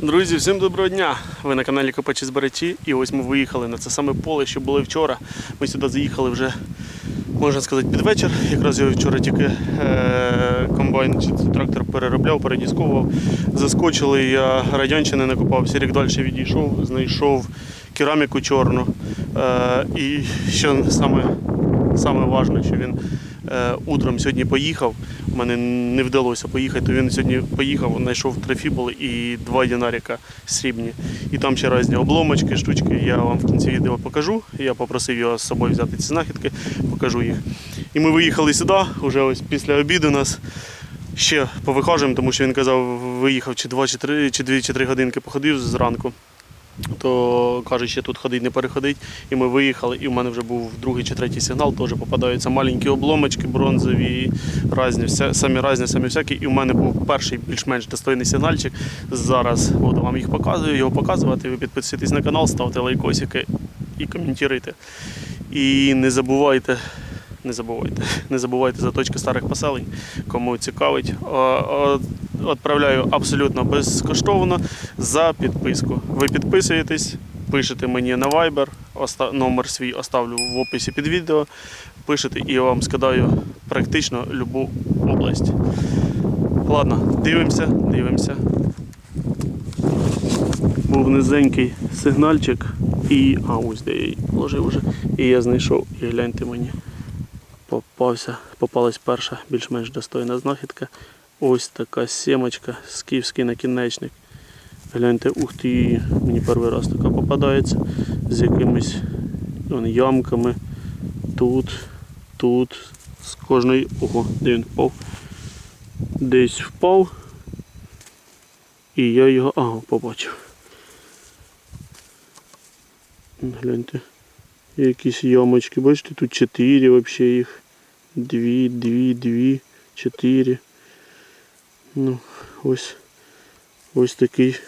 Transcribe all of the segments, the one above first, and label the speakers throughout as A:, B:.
A: Друзі, всім доброго дня! Ви на каналі Копачі Збирачі і ось ми виїхали на це саме поле, що було вчора. Ми сюди заїхали вже, можна сказати, під вечір. Якраз його вчора тільки е- комбайн чи трактор переробляв, передісковував. Заскочили, я радянщини накопав, рік далі відійшов, знайшов кераміку чорну. Е- і що саме, саме важливе, що він е, утром сьогодні поїхав. Мене не вдалося поїхати, то він сьогодні поїхав, знайшов три і два динаріка срібні. І там ще різні обломочки, штучки. Я вам в кінці відео покажу. Я попросив його з собою взяти ці знахідки, покажу їх. І ми виїхали сюди, вже ось після обіду нас ще повихажуємо, тому що він казав, виїхав чи два, чи три, чи дві, чи три годинки походив зранку. То каже, ще тут ходить, не переходить. І ми виїхали, і в мене вже був другий чи третій сигнал, теж попадаються маленькі обломочки, бронзові, різні, вся, самі різні, самі всякі. І в мене був перший більш-менш достойний сигнальчик. Зараз буду вам їх показую, його показувати. Ви підписуйтесь на канал, ставте лайкосики і коментуйте. І не забувайте. Не забувайте, не забувайте за точки старих поселень, кому цікавить. Відправляю абсолютно безкоштовно за підписку. Ви підписуєтесь, пишете мені на Viber, номер свій оставлю в описі під відео. Пишете і я вам скидаю практично любу область. Ладно, дивимося, дивимося. Був низенький сигнальчик і. А, ось де я її положив вже. І я знайшов, і гляньте мені. Попався, попалась перша більш-менш достойна знахідка. Ось така сімочка, скіфський накінечник. Гляньте, ух ти, мені перший раз така попадається з якимись вон, ямками. Тут, тут, з кожної. Ого, де він впав? Десь впав. І я його. Ага, побачив. Гляньте. Якісь ямочки, бачите, тут чотири взагалі їх. Дві, дві, дві, чотири. Ну, ось ось такий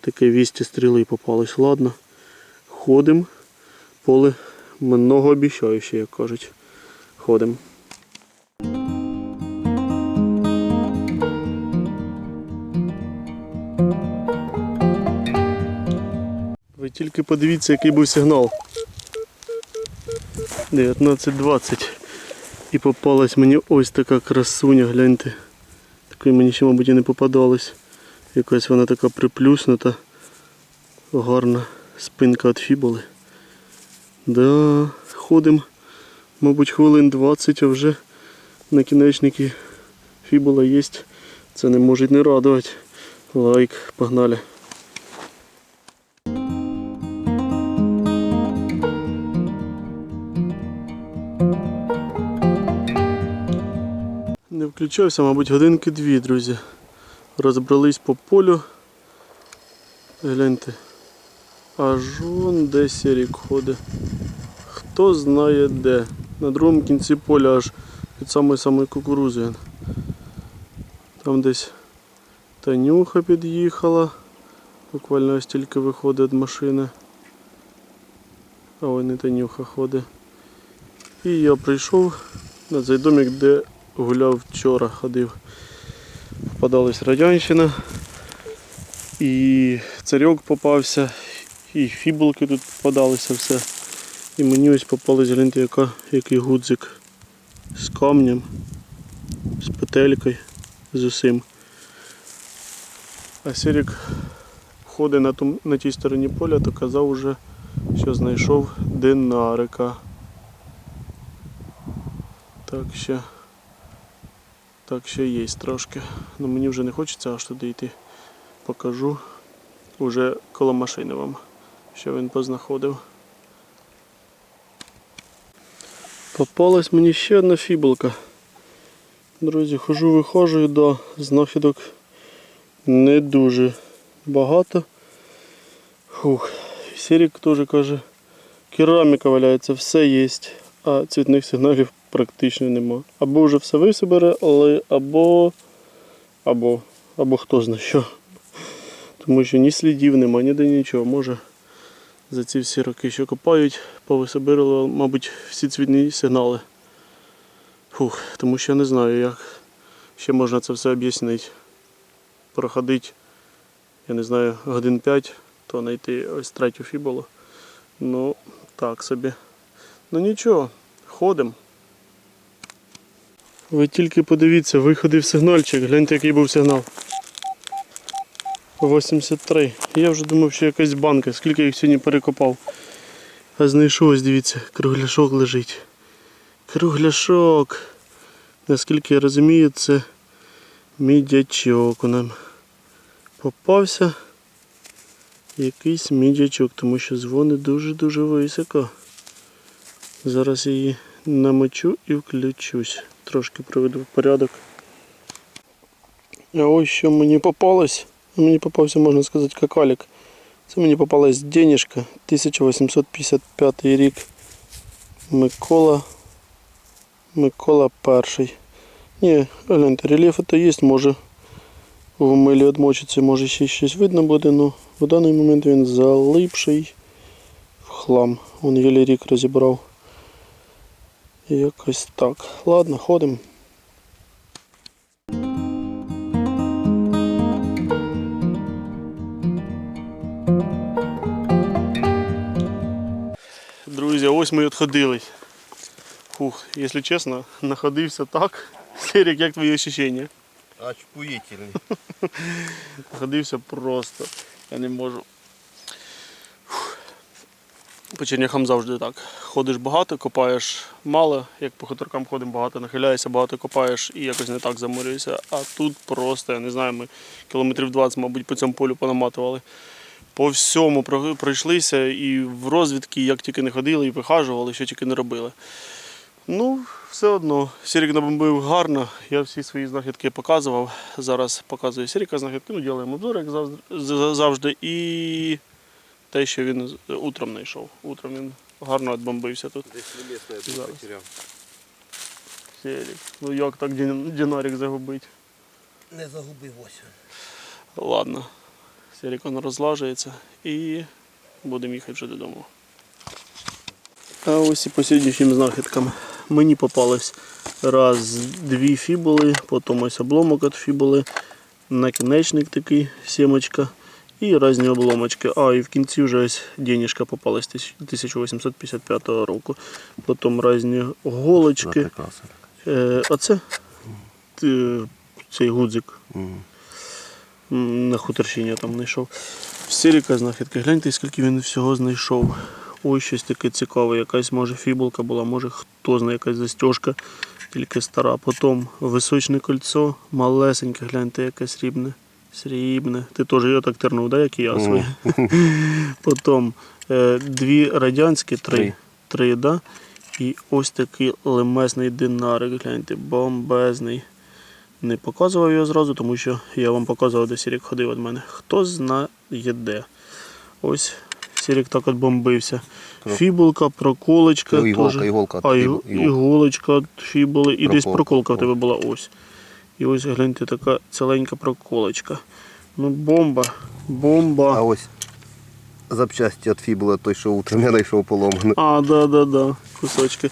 A: таке вісті стріли попались. Ладно. Ходимо. Поле многообіцяюще, як кажуть. Ходимо. Ви тільки подивіться, який був сигнал. 19.20. І попалась мені ось така красуня, гляньте. Такої мені ще, мабуть, і не попадалось. Якась вона така приплюснута. Гарна спинка від фіболи. Да, ходимо, мабуть, хвилин 20, а вже накінечники фібола є. Це не може не радувати. Лайк, погнали. Не включався, мабуть, годинки дві, друзі. Розбрались по полю. Гляньте. Аж вон де сірік ходить. Хто знає де. На другому кінці поля аж під самою самою кукурузою. Там десь Танюха під'їхала. Буквально ось тільки виходить від машини. А не Танюха ходить. І я прийшов на цей домик, де гуляв вчора, ходив. Попадалась радянщина. І царьок попався, і фібулки тут попадалися все. І мені ось попалась гляньте, яка, який гудзик з камнем, з петелькою, з усім. А Сірік ходить на, том, на тій стороні поля, то казав уже, що знайшов динарика. Так ще. Так, ще є трошки. Ну мені вже не хочеться аж туди йти. Покажу уже коло машини вам, що він познаходив. Попалась мені ще одна фібулка. Друзі, хожу, виходжу, да, знахідок не дуже багато. Фух. Сірік теж каже, кераміка валяється, все є, а цвітних сигналів практично нема. Або вже все висобере, але або, або, або хто знає що. Тому що ні слідів нема, ніде нічого. Може за ці всі роки, що копають, повисобирали, мабуть, всі цвітні сигнали. Фух, тому що я не знаю, як ще можна це все об'яснити. Проходить я не знаю, годин 5, то знайти ось третю фібулу. Ну, так собі. Ну нічого, ходимо. Ви тільки подивіться, виходив сигнальчик, гляньте, який був сигнал. 83. Я вже думав, що якась банка, скільки їх сьогодні перекопав. А знайшов, ось дивіться, кругляшок лежить. Кругляшок. Наскільки я розумію, це мідячок у нам. Попався якийсь мідячок, тому що дзвонить дуже-дуже високо. Зараз її намочу і включусь. Трошки приведу в порядок. А ось що мені попалось. Мені попався, можна сказати, какалік. Це мені попалась денежка 1855 рік. Микола. Микола перший. Ні, гляньте, рельєфи то є, може в милі одмочиться, може ще щось видно буде, але в даний момент він залипший в хлам. Вон єлі рік розібрав. Якось так. Ладно, ходимо. Друзі, ось ми відходили. Фух, якщо чесно, находився так. Серік, як твої ощущення?
B: Очкуительный.
A: Находився просто. Я не можу. По черняхам завжди так. Ходиш багато, копаєш мало, як по хуторкам ходимо багато, нахиляєшся, багато копаєш і якось не так заморюєшся. А тут просто, я не знаю, ми кілометрів 20, мабуть, по цьому полю понаматували. По всьому пройшлися і в розвідки, як тільки не ходили, і вихажували, що тільки не робили. Ну, все одно, Сірік набомбив гарно, я всі свої знахідки показував. Зараз показую Сіріка знахідки, ну, робимо обзор, як завжди. І те, що він утром знайшов. Утром він гарно відбомбився тут.
B: Десь небесное тут
A: Зараз.
B: потеряв.
A: Сірік. Ну як так дін- динарик загубить?
B: Не загубив ось.
A: Ладно. Сірік він розлажується і будемо їхати вже додому. А ось і по сьогоднішнім знахідкам. Мені попалось раз дві фібули, потім ось обломок від фібули, накінечник такий, сімочка і різні обломочки. А, і в кінці вже ось денежка попалась 1855 року. Потім різні голочки. Е, оце е, цей гудзик. На хуторщині я там знайшов. Сіріка знахідки. Гляньте, скільки він всього знайшов. Ось щось таке цікаве. Якась може фібулка була, може хто знає, якась застіжка, тільки стара. Потім височне кольцо, малесеньке, гляньте, яке срібне. Срібне. Ти теж його так тернув, да, як і я своє. Потім е, дві радянські, три.
B: Три.
A: Да? І ось такий лемесний динарик, гляньте, бомбезний. Не показував його зразу, тому що я вам показував, де Сірік ходив від мене. Хто знає де. Ось Сірік так от бомбився. Фібулка, проколочка.
B: Ну, іголка,
A: теж.
B: іголка,
A: А, іголочка фібули. І десь
B: Проколка.
A: проколка в тебе була ось. І ось гляньте, така ціленька проколочка. Ну, бомба, бомба.
B: А ось запчасті від фібули, той, що утром я знайшов поломану.
A: А, да, да, да, кусочки.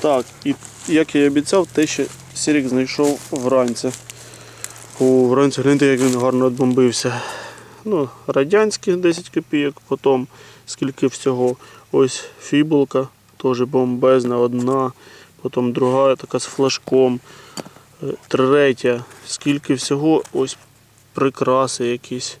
A: Так, і як я і обіцяв, те, що Сірік знайшов вранці. О, вранці гляньте, як він гарно відбомбився. Ну, радянські 10 копійок, потім скільки всього. Ось фібулка, теж бомбезна, одна, потім друга така з флажком. Третя, скільки всього, ось прикраси якісь.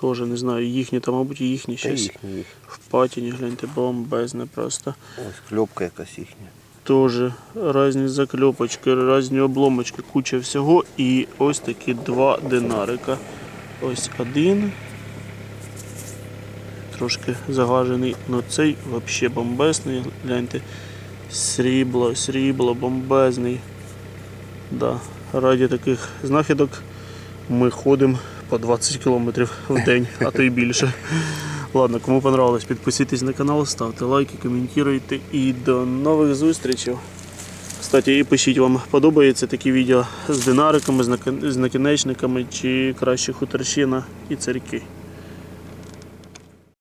A: Теж не знаю, їхні, там, мабуть, їхні
B: Та
A: щось.
B: їхні, їхні.
A: В патіні, гляньте, бомбезне просто.
B: Ось кльопка якась їхня.
A: Тоже різні закльопочки, різні обломочки, куча всього. І ось такі два динарика. Ось один. Трошки загажений, але цей взагалі бомбезний. Гляньте. Срібло, срібло, бомбезний. Да. Раді таких знахідок ми ходимо по 20 кілометрів в день, а то й більше. Ладно, кому понравилось, підписуйтесь на канал, ставте лайки, коментуйте і до нових зустрічей. Кстати, і пишіть вам, подобаються такі відео з динариками, з накінечниками чи краще хуторщина і царьки.